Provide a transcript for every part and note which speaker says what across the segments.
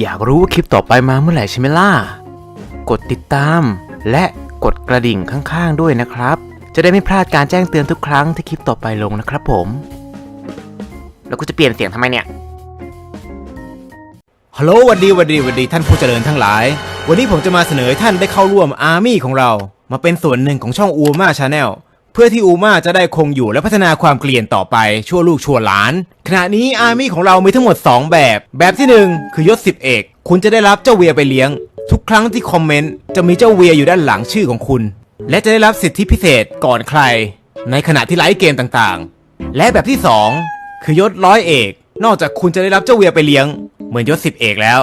Speaker 1: อยากรู้ว่าคลิปต่อไปมาเมื่อไหร่ใช่ไหมล่ะ กดติดตาม และกดกระดิ่งข้างๆด้วยนะครับ จะได้ไม่พลาดการแจ้งเตือนทุกครั้งที่คลิปต่อไปลงนะครับผม แล้วกูจะเปลี่ยนเสียงทำไมเนี่ย
Speaker 2: ฮัลโหลหวัดดีหวัดดีหวัดดีท่านผู้เจริญทั้งหลาย วันนี้ผมจะมาเสนอให้ท่านได้เข้าร่วมอาร์มี่ของเรา มาเป็นส่วนหนึ่งของช่องอูมาชาแนล เพื่อที่อูมาจะได้คงอยู่และพัฒนาความเกลียนต่อไปชั่วลูกชั่วหลาน ขณะนี้อาร์มี่ของเรามีทั้งหมด 2 แบบ แบบที่ 1 คือยศสิบเอกคุณจะได้รับเจ้าเวียไปเลี้ยง ทุกครั้งที่คอมเมนต์จะมีเจ้าเวียอยู่ด้านหลังชื่อของคุณ และจะได้รับสิทธิพิเศษก่อนใคร ในขณะที่ไลฟ์เกมต่างๆ และแบบที่ 2 คือยศร้อยเอก นอกจากคุณจะได้รับเจ้าเวียไปเลี้ยง เหมือนยศสิบเอกแล้ว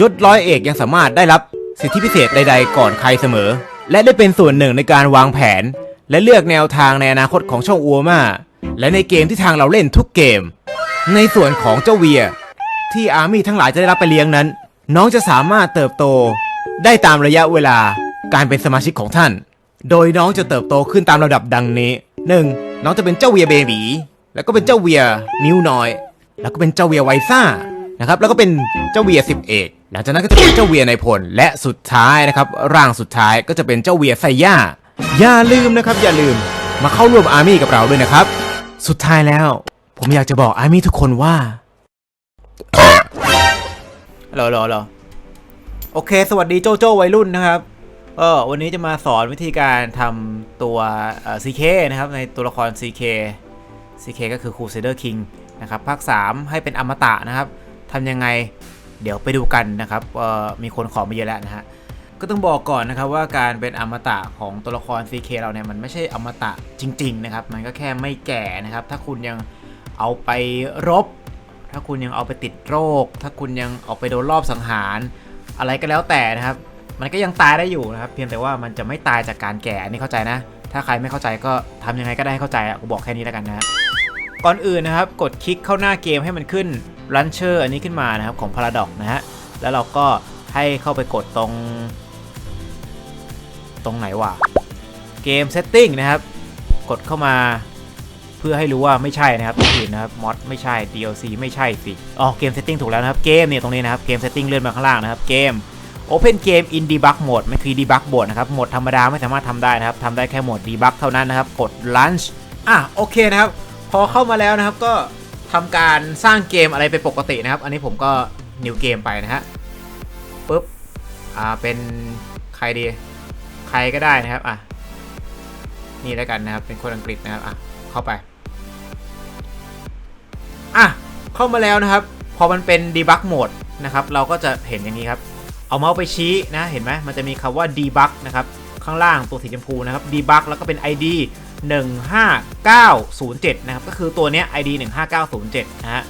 Speaker 2: ยศร้อยเอกยังสามารถได้รับสิทธิพิเศษใด ๆ ก่อนใครเสมอ และได้เป็นส่วนหนึ่งในการวางแผน และเลือกแนวทางในอนาคตของช่องอัวมาและในเกมที่ทางเราเล่นทุกเกม ในส่วนของเจ้าเวีย ที่อาร์มี่ทั้งหลายจะได้รับไปเลี้ยงนั้น น้องจะสามารถเติบโต ได้ตามระยะเวลาการเป็นสมาชิกของท่าน โดยน้องจะเติบโตขึ้นตามระดับดังนี้ 1. น้องจะเป็นเจ้าเวียเบบีแล้วก็เป็นเจ้าเวียนิ้วน้อย แล้วก็เป็นเจ้าเวียไวซ่านะครับแล้วก็เป็นเจ้าเวียสิบเอกหลังจากนั้นก็จะเป็นเจ้าเวียในพลและสุดท้ายนะครับร่างสุดท้ายก็จะเป็นเจ้าเวียไซย่า อย่าลืมนะครับ อย่าลืมมาเข้าร่วมอาร์มี่กับเราด้วยนะครับ สุดท้ายแล้ว ผมอยากจะบอกอาร์มี่ทุกคนว่า
Speaker 3: รอรอรอโอเค สวัสดีโจโจ้วัยรุ่นนะครับเออวันนี้จะมาสอนวิธีการทำตัวเอ่อ CK นะครับ ในตัวละคร CK CK ก็คือ Crusader King นะครับภาค 3 ให้เป็นอมตะนะครับทำยังไงเดี๋ยวไปดูกันนะครับเออมีคนขอมาเยอะแล้วนะฮะ ก็ต้องบอกก่อนนะครับว่าการเป็นอมตะของตัวละคร CK เราเนี่ยมันไม่ใช่อมตะจริง ๆ นะครับ มันก็แค่ไม่แก่นะครับ ถ้าคุณยังเอาไปรบ ถ้าคุณยังเอาไปติดโรค ถ้าคุณยังเอาไปโดนรอบสังหาร อะไรก็แล้วแต่นะครับ มันก็ยังตายได้อยู่นะครับ เพียงแต่ว่ามันจะไม่ตายจากการแก่อันนี้เข้าใจนะ ถ้าใครไม่เข้าใจก็ทำยังไงก็ได้ให้เข้าใจอะกูบอกแค่นี้แล้วกันนะก่อนอื่นนะครับ กดคลิกเข้าหน้าเกมให้มันขึ้น Launcher อันนี้ขึ้นมานะครับของ Paradox นะฮะแล้วเราก็ให้เข้าไปกดตรง ตรงไหนวะเกม Setting นะครับ กดเข้ามาเพื่อให้รู้ว่าไม่ใช่นะครับตัวอื่นนะครับมอดไม่ใช่ DLC ไม่ใช่สิอ๋อเกม Setting ถูกแล้วนะครับ เกมเนี่ยตรงนี้นะครับ เกม Setting เลื่อนมาข้างล่างนะครับ เกม Open Game in Debug Mode มันคือ Debug Mode นะครับ โหมดธรรมดาไม่สามารถทำได้นะครับทำได้แค่โหมด Debug เท่านั้นนะครับ กด Launch อะโอเคนะครับ พอเข้ามาแล้วนะครับก็ทำการสร้างเกมอะไรไปปกตินะครับ อันนี้ผมก็ New Game ไปนะฮะปุ๊บ อ่าเป็นใครดี ใครก็ได้นะครับอะนี่แล้วกันนะครับเป็นคนอังกฤษนะครับอะเข้าไปอะเข้ามาแล้วนะครับ พอมันเป็น debug mode นะครับเราก็จะเห็นอย่างนี้ครับ เอาเมาส์ไปชี้นะเห็นไหมมันจะมีคำว่า debug นะครับข้างล่างตัวสีชมพูนะครับ debug แล้วก็เป็น ID 15907 นะครับ ก็คือตัวเนี้ย ID 15907 นะฮะ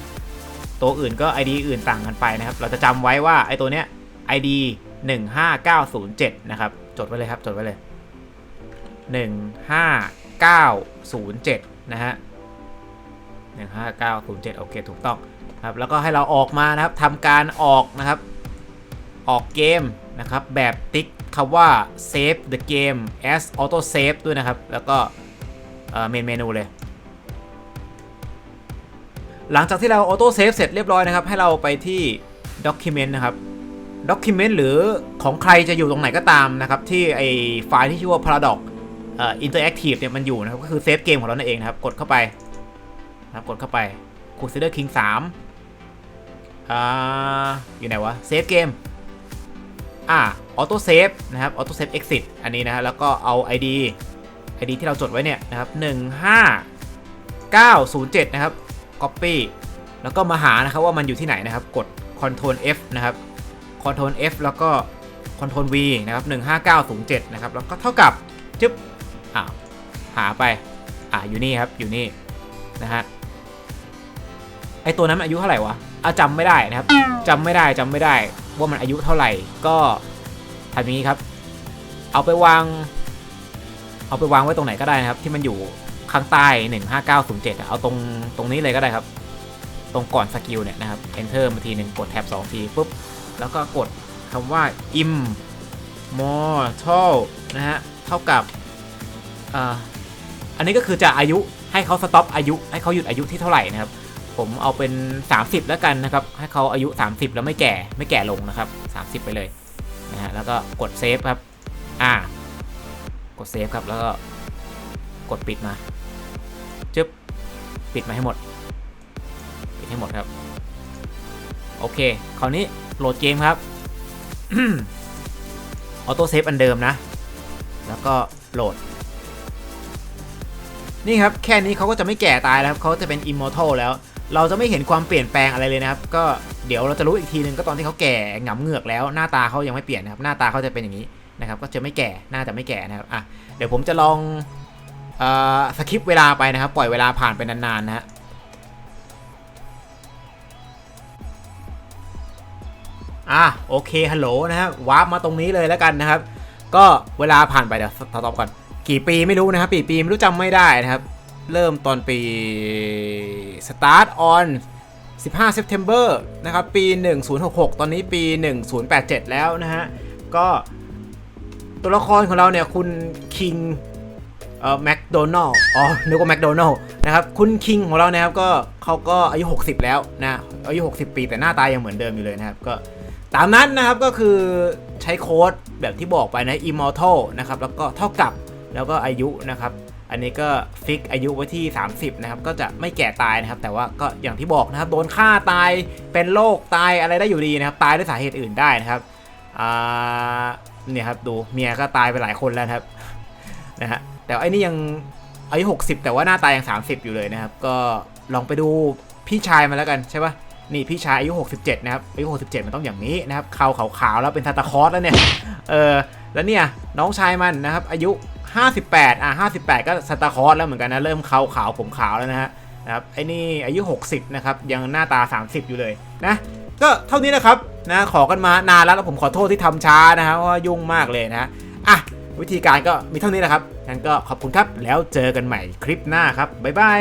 Speaker 3: ตัวอื่นก็ ID อื่นต่างกันไปนะครับ เราจะจำไว้ว่าไอ้ตัวเนี้ย ID 15907 นะครับ จดไว้เลยครับ จดไว้เลย 15907 นะฮะ 15907 โอเค ถูกต้องครับ แล้วก็ให้เราออกมานะครับทำการออกนะครับ ออกเกมนะครับ แบบติ๊กคำว่า save the game as auto save ด้วยนะครับ แล้วก็เมนเมนูเลย หลังจากที่เราออโต้เซฟเสร็จเรียบร้อยนะครับ ให้เราไปที่ document นะครับ document หรือของใครจะอยู่ตรงไหนก็ตามนะครับที่ไอไฟล์ที่ชื่อว่า paradox เอ่อ interactive เนี่ยมันอยู่นะครับก็คือเซฟเกมของเรานั่นเองนะครับกดเข้าไปนะครับกดเข้าไป Crusader King 3อ่าอยู่ไหนวะเซฟเกมอ่าออโต้เซฟนะครับออโต้เซฟ exit อันนี้นะฮะแล้วก็เอา ID ID ที่เราจดไว้เนี่ยนะครับ15907นะครับ copy แล้วก็มาหานะครับว่ามันอยู่ที่ไหนนะครับกด Ctrl F นะครับ Ctrl F แล้วก็ Ctrl V นะครับ15907นะครับแล้วก็เท่ากับจึ๊บอ้าหาไปอ่าอยู่นี่ครับอยู่นี่นะฮะไอตัวนั้นอายุเท่าไหร่วะอะจำไม่ได้นะครับจำไม่ได้จำไม่ได้ว่ามันอายุเท่าไหร่ก็ทำอย่างนี้ครับ เอาไปวาง เอาไปวางไว้ตรงไหนก็ได้นะครับ ที่มันอยู่ข้างใต้ 15907 เอาตรงตรงนี้เลยก็ได้ครับ ตรงก่อนสกิลเนี่ยนะครับ enter มาทีหนึ่งกดแท็บ2ทีปุ๊บ แล้วก็กดคำว่า immortal นะฮะ เท่ากับอันนี้ก็คือจะอายุให้เขาสต็อปอายุ ให้เขาหยุดอายุที่เท่าไหร่นะครับผผมเอาเป็น 30 แล้วกันนะครับ ให้เขาอายุ 30 แล้วไม่แก่ไม่แก่ลงนะครับ 30 ไปเลยนะฮะแล้วก็กดเซฟครับอ่ากดเซฟครับแล้วก็กดปิดมาจึ๊บปิดมาให้หมด ปิดให้หมดครับ โอเค คราวนี้ โหลดเกมครับออโต้เซฟอันเดิมนะ แล้วก็โหลด นี่ครับ แค่นี้เขาก็จะไม่แก่ตายแล้วครับเขาจะเป็นอิมมอร์ทัลแล้ว เราจะไม่เห็นความเปลี่ยนแปลงอะไรเลยนะครับ ก็เดี๋ยวเราจะรู้อีกทีนึงก็ตอนที่เขาแก่หงำเหงือกแล้ว หน้าตาเขายังไม่เปลี่ยนนะครับ หน้าตาเขาจะเป็นอย่างนี้นะครับ ก็จะไม่แก่ น่าจะไม่แก่นะครับ อะ เดี๋ยวผมจะลองเออสคริปเวลาไปนะครับ ปล่อยเวลาผ่านไปนานๆนะฮะ อะโอเคฮัลโหลนะครับวาร์ปมาตรงนี้เลยแล้วกันนะครับ ก็เวลาผ่านไปเดี๋ยวตอบก่อน กี่ปีไม่รู้นะครับปีปีไม่รู้จำไม่ได้นะครับ เริ่มตอนปี start on 15 September นะครับปี 1066 ตอนนี้ปี 1087 แล้วนะฮะ ก็ตัวละครของเราเนี่ยคุณคิงเอ่อแมคโดนัลอ๋อนึกว่าแมคโดนัลนะครับ คุณคิงของเรานะครับก็เขาก็อายุ 60 แล้วนะ อายุ 60 ปีแต่หน้าตายังเหมือนเดิมอยู่เลยนะครับ ก็ ตามนั้นนะครับก็คือใช้โค้ดแบบที่บอกไปนะ immortal นะครับแล้วก็เท่ากับแล้วก็อายุนะครับอันนี้ก็ฟิกอายุไว้ที่ 30 นะครับ ก็จะไม่แก่ตายนะครับ แต่ว่าก็อย่างที่บอกนะครับ โดนฆ่าตายเป็นโรคตายอะไรได้อยู่ดีนะครับ ตายด้วยสาเหตุอื่นได้นะครับเนี่ยครับดูเมียก็ตายไปหลายคนแล้วครับนะฮะแต่ไอ้นี่ยังอายุ 60 แต่ว่าหน้าตายัง 30 อยู่เลยนะครับ ก็ลองไปดูพี่ชายมาแล้วกันใช่ปะ นี่พี่ชายอายุ 67 นะครับอายุ 67 มันต้องอย่างนี้นะครับเขาขาวๆแล้วเป็นซาตาคอสแล้วเนี่ยเออแล้วเนี่ยน้องชายมันนะครับอายุ 58 อะ 58 ก็ซาตาคอสแล้วเหมือนกันนะเริ่มขาวขาวผมขาวแล้วนะฮะนะครับไอ้นี่อายุ 60 นะครับยังหน้าตา 30 อยู่เลยนะก็เท่านี้นะครับนะขอกันมานานแล้วแล้วผมขอโทษที่ทำช้านะครับเพราะว่ายุ่งมากเลยนะฮะอะวิธีการก็มีเท่านี้แหละครับงั้นก็ขอบคุณครับแล้วเจอกันใหม่คลิปหน้าครับบ๊ายบาย